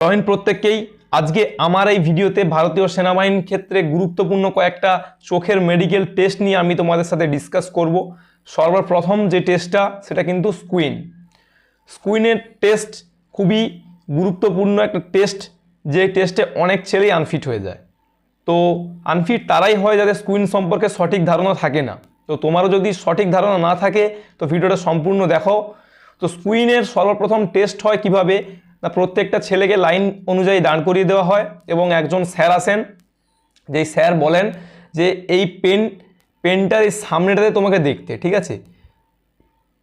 Join প্রত্যেককেই। আজকে আমার এই ভিডিওতে ভারতীয় সেনাবাহিনীর ক্ষেত্রে গুরুত্বপূর্ণ কয়েকটা চোখের মেডিকেল টেস্ট নিয়ে আমি তোমাদের সাথে ডিসকাস করব। সর্বপ্রথম যে টেস্টটা সেটা কিন্তু স্কুইন স্কুইনের টেস্ট খুবই গুরুত্বপূর্ণ একটা টেস্ট যে টেস্টে অনেক ছেলেই আনফিট হয়ে যায়। তো আনফিট তারাই হয় যাদের স্কুইন সম্পর্কে সঠিক ধারণা থাকে না। তো তোমারও যদি সঠিক ধারণা না থাকে, তো ভিডিওটা সম্পূর্ণ দেখো। তো স্কুইনের সর্বপ্রথম টেস্ট হয় কীভাবে? না, প্রত্যেকটা ছেলেকে লাইন অনুযায়ী দাঁড় করিয়ে দেওয়া হয় এবং একজন স্যার আসেন। যেই স্যার বলেন যে, এই পেন, পেনটার এই সামনেটাতে তোমাকে দেখতে, ঠিক আছে?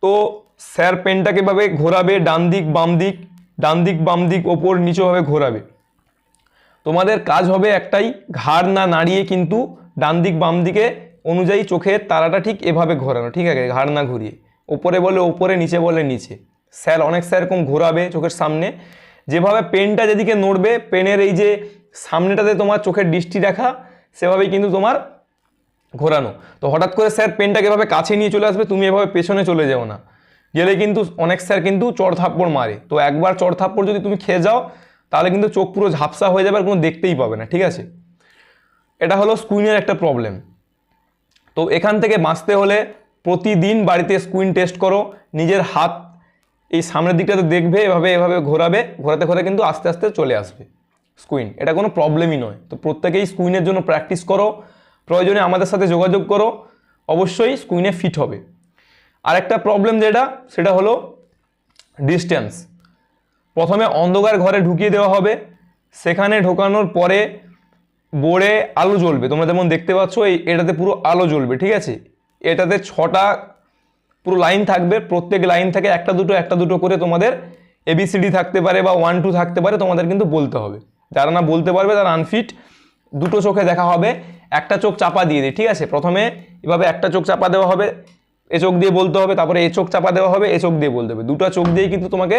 তো স্যার পেনটাকে ভাবে ঘোরাবে, ডান দিক, বাম দিক, ডান দিক, বাম দিক, ওপর নিচেভাবে ঘোরাবে। তোমাদের কাজ হবে একটাই, ঘাড় না নাড়িয়ে কিন্তু ডান দিক, বাম দিকে অনুযায়ী চোখের তারাটা ঠিক এভাবে ঘোরানো, ঠিক আছে? ঘাড় না ঘুরিয়ে। ওপরে বলে ওপরে, নিচে বলে নিচে। স্যার, অনেক স্যার এরকম ঘোরাবে চোখের সামনে। যেভাবে পেনটা যেদিকে নড়বে, পেনের এই যে সামনেটাতে তোমার চোখের দৃষ্টি রাখা, সেভাবেই কিন্তু তোমার ঘোরানো। তো হঠাৎ করে স্যার পেনটাকে এভাবে কাছে নিয়ে চলে আসবে, তুমি এভাবে পেছনে চলে যাও না। গেলে কিন্তু অনেক স্যার কিন্তু চড় থাপ্পড় মারে। তো একবার চড় থাপ্পড় যদি তুমি খেয়ে যাও, তাহলে কিন্তু চোখ পুরো ঝাপসা হয়ে যাবে আর কোনো দেখতেই পাবে না, ঠিক আছে? এটা হলো স্কুইনের একটা প্রবলেম। তো এখান থেকে বাঁচতে হলে প্রতিদিন বাড়িতে স্কুইন টেস্ট করো, নিজের হাত এই সামনের দিকটাতে দেখবে, এভাবে এভাবে ঘোরাবে, ঘোরাতে ঘোরাতে কিন্তু আস্তে আস্তে চলে আসবে স্কুইন এটা কোনো প্রবলেমই নয়। তো প্রত্যেকেই স্কুইনের জন্য প্র্যাকটিস করো, প্রয়োজনে আমাদের সাথে যোগাযোগ করো, অবশ্যই স্কুইনে ফিট হবে। আরেকটা প্রবলেম যেটা, সেটা হলো ডিস্টেন্স প্রথমে অন্ধকার ঘরে ঢুকিয়ে দেওয়া হবে। সেখানে ঢোকানোর পরে বোর্ডে আলো জ্বলবে। তোমরা যেমন দেখতে পাচ্ছ, এই এটাতে পুরো আলো জ্বলবে, ঠিক আছে? এটাতে ছটা পুরো লাইন থাকবে, প্রত্যেক লাইন থেকে একটা দুটো একটা দুটো করে তোমাদের এবিসিডি থাকতে পারে বা ওয়ান টু থাকতে পারে, তোমাদের কিন্তু বলতে হবে। যারা না বলতে পারবে, তারা আনফিট দুটো চোখে দেখা হবে, একটা চোখ চাপা দিয়ে দিই ঠিক আছে? প্রথমে এভাবে একটা চোখ চাপা দেওয়া হবে, এ চোখ দিয়ে বলতে হবে, তারপরে এ চোখ চাপা দেওয়া হবে, এ চোখ দিয়ে বলতে হবে। দুটো চোখ দিয়েই কিন্তু তোমাকে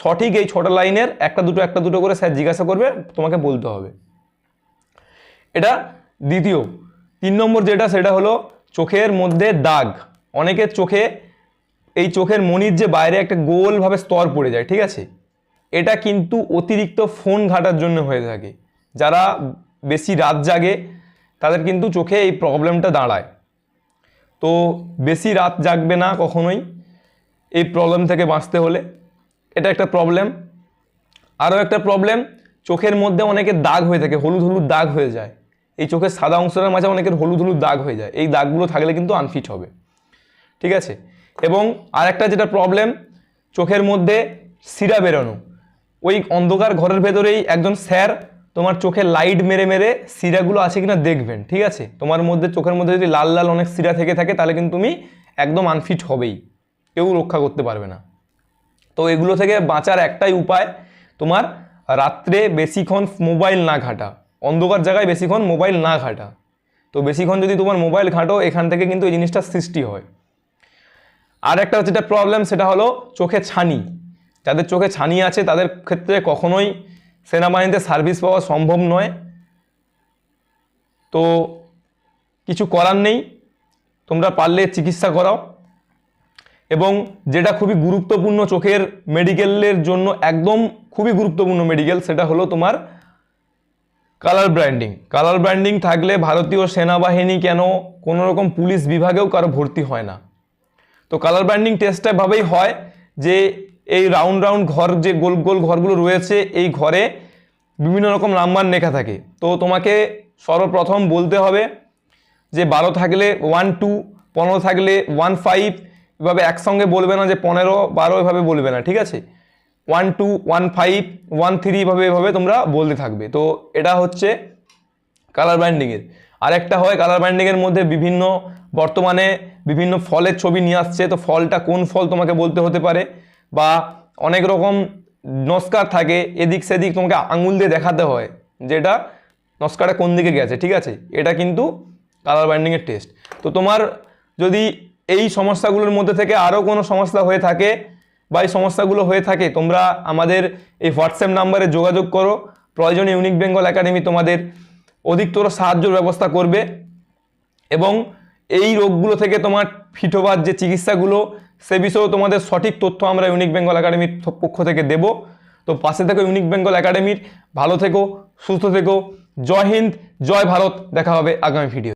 সঠিক এই ছটা লাইনের একটা দুটো একটা দুটো করে স্যার জিজ্ঞাসা করবে, তোমাকে বলতে হবে। এটা দ্বিতীয়। তিন নম্বর যেটা, সেটা হলো চোখের মধ্যে দাগ। অনেকের চোখে, এই চোখের মনির যে বাইরে একটা গোলভাবে স্তর পড়ে যায়, ঠিক আছে? এটা কিন্তু অতিরিক্ত ফোন ঘাটার জন্য হয়ে থাকে। যারা বেশি রাত জাগে, তাদের কিন্তু চোখে এই প্রবলেমটা দাঁড়ায়। তো বেশি রাত জাগবে না কখনোই এই প্রবলেম থেকে বাঁচতে হলে। এটা একটা প্রবলেম। আরও একটা প্রবলেম, চোখের মধ্যে অনেকের দাগ হয়ে থাকে, হলুদ হলুদ দাগ হয়ে যায়। এই চোখের সাদা অংশের মাঝে অনেকের হলুদ হলুদ দাগ হয়ে যায়। এই দাগগুলো থাকলে কিন্তু আনফিট হবে। ঠিক আছে? এবং আরেকটা যেটা প্রবলেম চোখের মধ্যে সিরা বেরোনো। ওই অন্ধকার ঘরের ভেতরেই একজন স্যার তোমার চোখে লাইট মেরে মেরে সিরাগুলো আছে কিনা দেখবেন, ঠিক আছে? তোমার মধ্যে, চোখের মধ্যে যদি লাল লাল অনেক সিরা থেকে থাকে, তাহলে কিন্তু তুমি একদম আনফিট হবেই। কেউ রক্ষা করতে পারবে না। তো এগুলো থেকে বাঁচার একটাই উপায়, তোমার রাত্রে বেশিক্ষণ মোবাইল না ঘাটা। অন্ধকার জায়গায় বেশিক্ষণ মোবাইল না ঘাটা। তো বেশিক্ষণ যদি তোমার মোবাইল ঘাঁটো, এখান থেকে কিন্তু এই জিনিসটা সৃষ্টি হয়। আর একটা যেটা প্রবলেম সেটা হলো চোখে ছানি। যাদের চোখে ছানি আছে, তাদের ক্ষেত্রে কখনোই সেনাবাহিনীতে সার্ভিস পাওয়া সম্ভব নয়। তো কিছু করার নেই। তোমরা পারলে চিকিৎসা করাও। এবং যেটা খুবই গুরুত্বপূর্ণ চোখের মেডিকেলের জন্য একদম খুবই গুরুত্বপূর্ণ মেডিকেল সেটা হলো তোমার কালার ব্র্যান্ডিং কালার ব্র্যান্ডিং থাকলে ভারতীয় সেনাবাহিনী কেন কোনো রকম পুলিশ বিভাগেও কারও ভর্তি হয় না। তো কালার ব্র্যান্ডিং টেস্টটা ভাবেই হয় যে এই রাউন্ড রাউন্ড ঘর যে গোল গোল ঘরগুলো রয়েছে, এই ঘরে বিভিন্ন রকম নাম্বার লেখা থাকে। তো তোমাকে সর্বপ্রথম বলতে হবে যে বারো থাকলে ওয়ান টু পনেরো থাকলে ওয়ান ফাইভ এভাবে একসঙ্গে বলবে না যে পনেরো, বারো এভাবে বলবে না, ঠিক আছে? One two one five one three এভাবে এভাবে তোমরা বলতে থাকবে। তো এটা হচ্ছে কালার ব্র্যান্ডিংয়ের আরেকটা হয় কালার ব্র্যান্ডিংয়ের মধ্যে বিভিন্ন বর্তমানে বিভিন্ন ফলের ছবি নিয়ে আসছে, তো ফলটা কোন ফল তোমাকে বলতে হতে পারে? বা অনেক রকম নস্কার থাকে, এদিক সেদিক তোমাকে আঙুল দিয়ে দেখাতে হয় যেটা নস্কারটা কোন দিকে গেছে, ঠিক আছে? এটা কিন্তু কালার বাইন্ডিংয়ের টেস্ট তো তোমার যদি এই সমস্যাগুলোর মধ্যে থেকে আরও কোনো সমস্যা হয়ে থাকে বা এই সমস্যাগুলো হয়ে থাকে, তোমরা আমাদের এই হোয়াটসঅ্যাপ নাম্বারে যোগাযোগ করো। প্রয়োজনে ইউনিক বেঙ্গল একাডেমি তোমাদের অধিকতর সাহায্যর ব্যবস্থা করবে এবং এই রোগগুলো থেকে তোমার ফিট হবার যে চিকিৎসাগুলো, সে বিষয়েও তোমাদের সঠিক তথ্য আমরা ইউনিক বেঙ্গল একাডেমির পক্ষ থেকে দেব। তো পাশে থেকো ইউনিক বেঙ্গল একাডেমির ভালো থেকো, সুস্থ থেকো। জয় হিন্দ, জয় ভারত। দেখা হবে আগামী ভিডিও